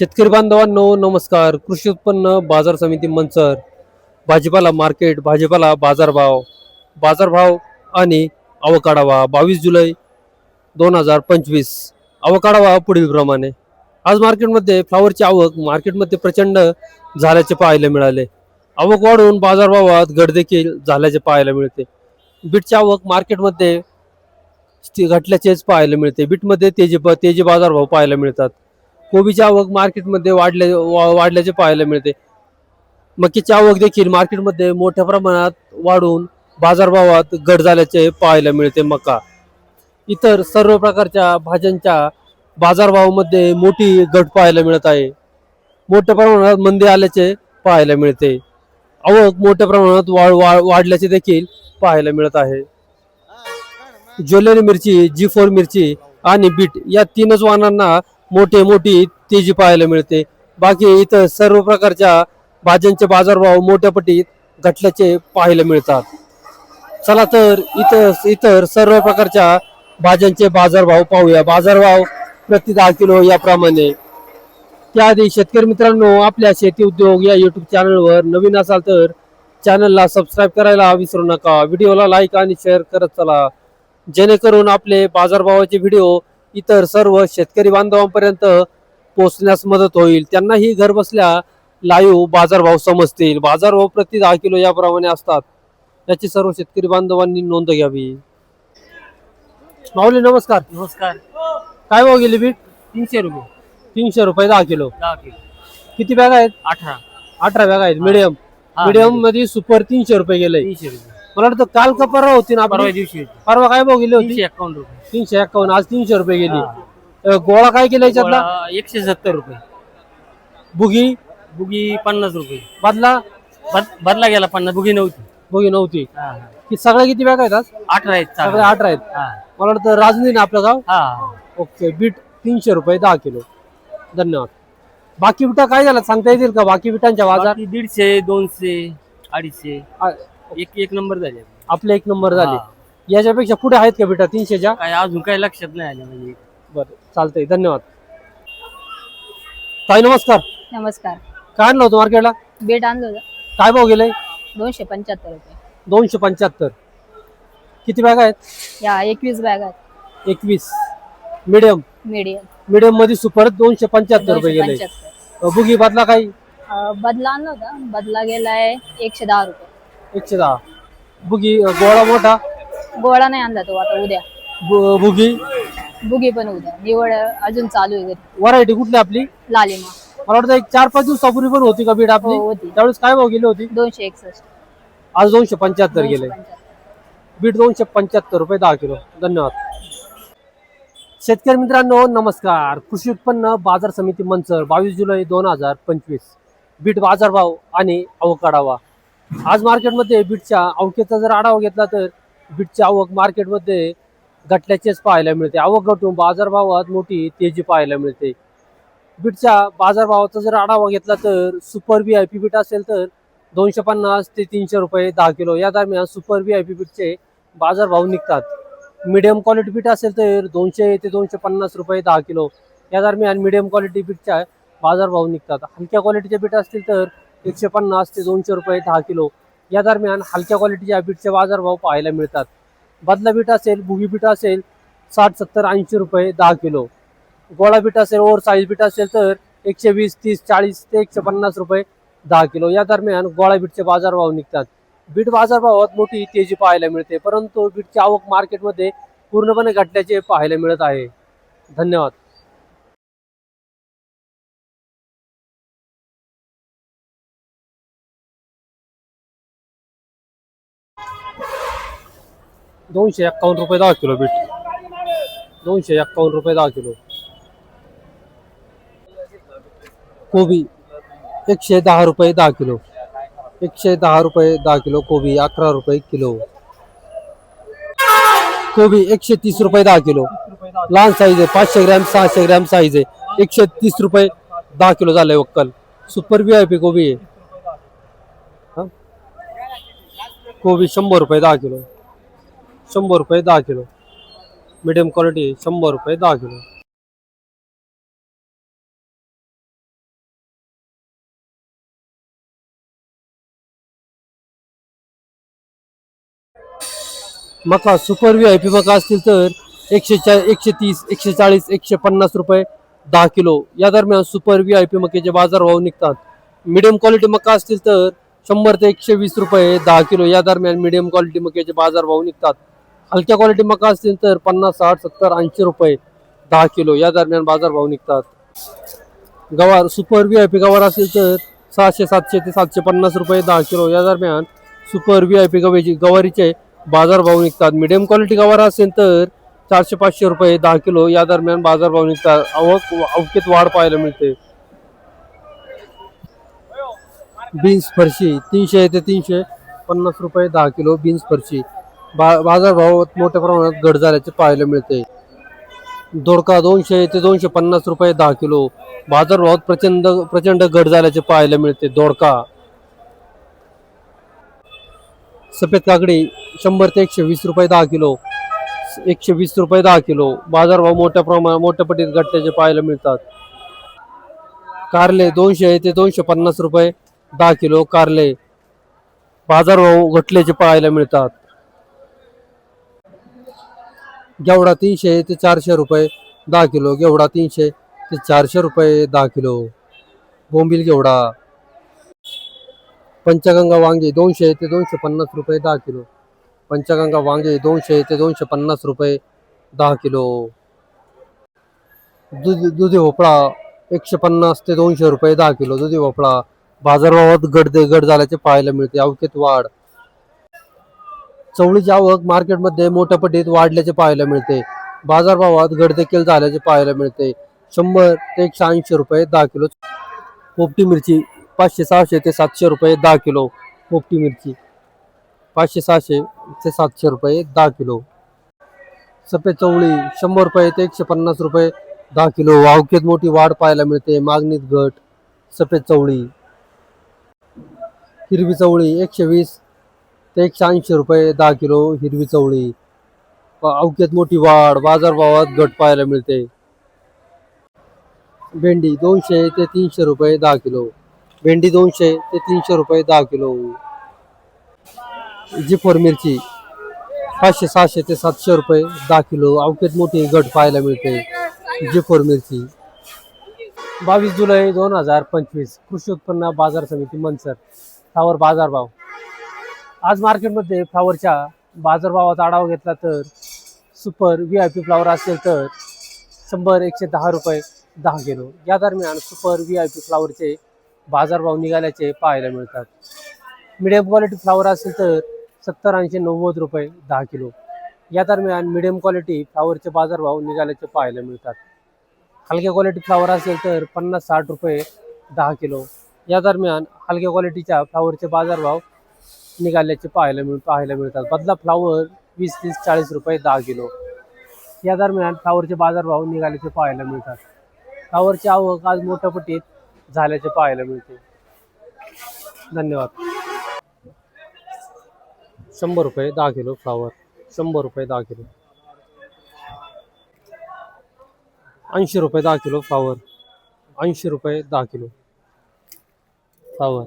शेतकरी बांधवांनो नमस्कार. कृषी उत्पन्न बाजार समिती मंचर भाजीपाला मार्केट भाजीपाला बाजारभाव बाजारभाव आणि अवकाढावा. बावीस जुलै दोन हजार पंचवीस. अवकाढावा पुढीलप्रमाणे आज मार्केटमध्ये फ्लावरची आवक मार्केटमध्ये प्रचंड झाल्याचे पाहायला मिळाले. आवक वाढून बाजारभावात घट देखील झाल्याचे पाहायला मिळते. बीटची आवक मार्केटमध्ये घटल्याचेच पाहायला मिळते. बीटमध्ये तेजी तेजी बाजारभाव पाहायला मिळतात. कोबीची आवक मार्केटमध्ये वाढले वा- वाढल्याचे पाहायला मिळते. मकीची आवक देखील मार्केटमध्ये मोठ्या प्रमाणात वाढून बाजारभावात घट झाल्याचे पाहायला मिळते मका. इतर सर्व प्रकारच्या भाज्यांच्या बाजारभावामध्ये मोठी घट पाहायला मिळत आहे. मोठ्या प्रमाणात मंदी आल्याचे पाहायला मिळते. आवक मोठ्या प्रमाणात वाढ वा- वाढल्याचे देखील पाहायला मिळत आहे. ज्वेलरी मिरची जी फोर मिरची आणि बीट या तीनच वाहनांना मोठे मोठी तेजी पाहायला मिळते. बाकी इथं सर्व प्रकारच्या भाज्यांचे बाजारभाव मोठ्या पटीत घटल्याचे पाहायला मिळतात. चला तर इतर इतर सर्व प्रकारच्या भाज्यांचे बाजारभाव पाहूया. बाजारभाव प्रति दहा किलो याप्रमाणे. त्याआधी शेतकरी मित्रांनो आपल्या शेती उद्योग या युट्यूब चॅनलवर नवीन असाल तर चॅनलला सबस्क्राईब करायला विसरू नका. व्हिडिओला लाईक आणि शेअर करत चला. जेणेकरून आपले बाजारभावाचे व्हिडिओ इतर सर्व शेतकरी बांधवांपर्यंत पोहोचण्यास मदत होईल. त्यांनाही घर बसल्या लाईव्ह बाजारभाव समजतील. बाजारभाव प्रति दहा किलो याप्रमाणे असतात. याची सर्व शेतकरी बांधवांनी नोंद घ्यावी. माऊली नमस्कार. नमस्कार. काय भाव गेली बीट तीनशे रुपये. तीनशे रुपये दहा किलो. दहा किलो. किती बॅग आहेत? अठरा. अठरा बॅग आहेत. मिडियम. हा, मिडियम. मध्ये सुपर तीनशे रुपये गेले. तीनशे रुपये. मला वाटतं काल का परवा होती ना परवा दिवशी. परवा काय भाव गेली होती? तीनशे एकावन्न रुपये. तीनशे एक्कावन्न आज तीनशे रुपये गेली. अ, गोळा काय केला याच्यातला? गोळा एकशे सत्तर रुपये. बुगी? बुगी पन्नास रुपये. बदला? बद- बदला गेला पन्नास बुगी नव्हती. बुगी नव्हती. हा. की सगळ्या किती बॅग आहेत आज? अठरा आहेत सगळे चांगले. अठरा आहेत. हा. मला वाटतं राजनी ना आपलं गाव? हा. ओके बीट तीनशे रुपये दहा किलो. धन्यवाद. बाकी बिटा काय झालं? सांगता येतील का? बाकी बिटांच्या बाजार बाकी दीडशे दोनशे अडीचशे. आ, एक एक नंबर झाले आपले एक नंबर झाले. याच्यापेक्षा पुढे आहेत का बिटा तीनशेच्या काय अजून काही लक्षात नाही आले म्हणजे. बरं चालतंय. धन्यवाद. ताई नमस्कार. नमस्कार. काय आणलं होतं मार्केटला? बेट आणलं होतं. काय भाव गेले? दोनशे पंच्याहत्तर रुपये. दोनशे पंच्याहत्तर. किती बॅग आहेत? या एकवीस बॅग आहेत. एकवीस. मिडियम? मीडियम. मिडियममध्ये सुपर दोनशे पंच्याहत्तर रुपये दोनशे गेले. पंच्याहत्तर. बुगी बदला काही? अं, बदला आणला होता. बदला गेलाय एकशे दहा रुपये. एकशे दहा बुगी गोळा मोठा? गोळा नाही आणला तो आता उद्या. बु- बुगी बुगी पण उद्या. निवड अजून चालू आहे घरी. व्हरायटी कुठली आपली? लालिमा. मला वाटतं एक चार पाच दिवसापूर्वी पण होती का बीड आपली? हो, होती. त्यावेळेस काय भाव गेली होती? दोनशे एकसष्ट. आज दोनशे पंच्याहत्तर दोनशे गेले पंच्याहत्तर. बीट दोनशे पंच्याहत्तर रुपये दहा किलो. धन्यवाद. शेतकरी मित्रांनो नमस्कार. कृषी उत्पन्न बाजार समिती मंचर बावीस जुलै दोन हजार पंचवीस. बीट बाजारभाव आणि अवकाढावा. आज मार्केटमध्ये बीटच्या अवकेचा जर आढावा घेतला तर बीटची आवक मार्केटमध्ये घटल्याचेच पाहायला मिळते. आवक घटून बाजारभावात मोठी तेजी पाहायला मिळते. बीटच्या बाजारभावाचा जर आढावा घेतला तर super B I P beet असेल तर दोनशे पन्नास ते तीनशे रुपये दहा किलो. या दरम्यान सुपर बी आय पी बीटचे बाजारभाव निघतात. मिडियम क्वालिटी बीट असेल तर दोनशे ते दोनशे पन्नास रुपये दहा किलो. या दरम्यान मिडियम क्वालिटी बीटच्या बाजारभाव निघतात. हलक्या क्वालिटीचे बीट असतील तर एकशे पन्नास ते दोनशे रुपये दहा किलो. या दरम्यान हलक्या क्वालिटीच्या बीटचे बाजारभाव पाहायला मिळतात. बदला बीट असेल भुगी बीट असेल साठ सत्तर ऐंशी रुपये दहा किलो. गोळा बीट असेल ओव्हर साईज बीट असेल तर एकशे वीस तीस चाळीस ते एकशे पन्नास रुपये दहा किलो. या दरम्यान गोळा बीटचे बाजारभाव निघतात. बीट बाजारभावात मोठी तेजी पाहायला मिळते परंतु बीटची आवक मार्केटमध्ये पूर्णपणे घटल्याचे पाहायला मिळत आहे. धन्यवाद. दोनशे एक्कावन्न रुपये दहा किलो बीट. दोनशे एक्कावन्न रुपये दहा किलो. कोबी एकशे दहा रुपये दहा किलो. एकशे दहा रुपये दहा किलो कोबी, अकरा रुपये किलो. कोबी एकशे तीस रुपये दहा किलो. लहान साईज आहे, पाचशे ग्रॅम, सहाशे ग्रॅम साईज आहे. एकशे तीस रुपये दहा किलो झालंय वक्कल. सुपर व्ही आय पी कोबी आहे. कोबी शंभर रुपये दहा किलो. शंबर रुपये दा किलो. मीडियम क्वालिटी शंबर रुपये दा किलो. मका सुपर वी आई पी मका एकशे चा, एकशे तीस, एकशे चालीस एकशे पन्ना रुपये दा किलो. या दरमियान सुपर वी आई पी मकेचे बाज़ार भाव निकत मीडियम क्वालिटी मका आती तो शंबर से एकशे वीस रुपये दा किलो. या दरमियान मीडियम क्वालिटी मकेचे बाज़ार भाव निकत हलक्या क्वालिटी मका असतील तर पन्नास साठ सत्तर ऐंशी रुपये दहा किलो या दरम्यान बाजारभाव निघतात. गवार सुपर व्ही आय पी गवार असेल तर सहाशे सातशे ते सातशे पन्नास रुपये दहा किलो या दरम्यान सुपर व्ही आय पी गव्याची गवारीचे बाजारभाव निघतात. मिडियम क्वालिटी गवार असेल तर चारशे पाचशे रुपये दहा किलो या दरम्यान बाजारभाव निघतात. आवक अवकेत वाढ पाहायला मिळते. बीन्स फरशी तीनशे ते तीनशे पन्नास रुपये दहा किलो बीन्स फरशी. बा बाजारभावात मोठ्या प्रमाणात घट झाल्याचे पाहायला मिळते. दोडका दोनशे ते दोनशे पन्नास रुपये दहा किलो. बाजारभावात प्रचंड प्रचंड घट झाल्याचे पाहायला मिळते. दोडका. सफेद काकडी शंभर ते एकशे वीस रुपये दहा किलो. एकशे वीस रुपये दहा किलो. बाजारभाव मोठ्या प्रमाणात मोठ्या पटीत घटल्याचे पाहायला मिळतात. कारले दोनशे ते दोनशे पन्नास रुपये दहा किलो कारले. बाजारभाव घटल्याचे पाहायला मिळतात. गेवडा तीनशे ते चारशे रुपये दहा किलो गेवडा तीनशे ते चारशे रुपये दहा किलो. बोंबील गेवडा. पंचगंगा वांगे दोनशे ते दोनशे पन्नास रुपये दहा किलो. पंचगंगा वांगे दोनशे ते दोनशे पन्नास रुपये दहा किलो. दुध दुधी भोपळा एकशे पन्नास ते दोनशे रुपये दहा किलो. दुधी भोपळा बाजारभावात घट गड झाल्याचे पाहायला मिळते. अवकेत वाढ. चवळीची आवक मार्केटमध्ये मोठ्या पटीत वाढल्याचे पाहायला मिळते. बाजारभावात घट देखील झाल्याचे पाहायला मिळते. शंभर ते एकशे ऐंशी रुपये दहा किलो. पोपटी मिरची पाचशे सहाशे ते सातशे रुपये दहा किलो. पोपटी मिरची पाचशे सहाशे ते सातशे रुपये दहा किलो. सफेद चवळी शंभर रुपये ते एकशे पन्नास रुपये दहा किलो. वावकेत मोठी वाढ पाहायला मिळते. मागणीत घट सफेद चवळी. हिरवी चवळी एकशे वीस ते एकशे ऐंशी रुपये दहा किलो हिरवी चवळी. अवकेत मोठी वाढ बाजारभावात घट पाहायला मिळते. भेंडी दोनशे ते तीनशे रुपये दहा किलो. भेंडी दोनशे ते तीनशे रुपये दहा किलो. जिफोर मिरची पाचशे सहाशे ते सातशे रुपये दहा किलो. अवकेत मोठी घट पाहायला मिळते. जिफोर मिरची बावीस जुलै दोन हजार पंचवीस. कृषी उत्पन्न बाजार समिती मनसर. त्यावर बाजारभाव. आज मार्केटमध्ये फ्लावरच्या बाजारभावाचा आढावा घेतला तर super V I P flower असेल तर शंभर एकशे दहा रुपये दहा किलो. या दरम्यान सुपर व्ही आय पी फ्लावरचे बाजारभाव निघाल्याचे पाहायला मिळतात. मिडियम क्वालिटी फ्लावर असेल तर सत्तर ऐंशी नव्वद रुपये दहा किलो. या दरम्यान मिडियम क्वालिटी फ्लावरचे बाजारभाव निघाल्याचे पाहायला मिळतात. हलक्या क्वालिटी फ्लावर असेल तर पन्नास साठ रुपये दहा किलो. या दरम्यान हलक्या क्वालिटीच्या फ्लावरचे बाजारभाव निघाल्याचे पाहायला मिळ पाहायला मिळतात. बदला फ्लावर वीस तीस चाळीस रुपये दहा किलो. या दरम्यान फ्लावरचे बाजारभाव निघाल्याचे पाहायला मिळतात. फ्लावरची आवक आज मोठ्या पटीत झाल्याचे पाहायला मिळते. धन्यवाद. शंभर रुपये दहा किलो फ्लावर शंभर रुपये दहा किलो. ऐंशी रुपये दहा किलो फ्लावर ऐंशी रुपये दहा किलो फ्लावर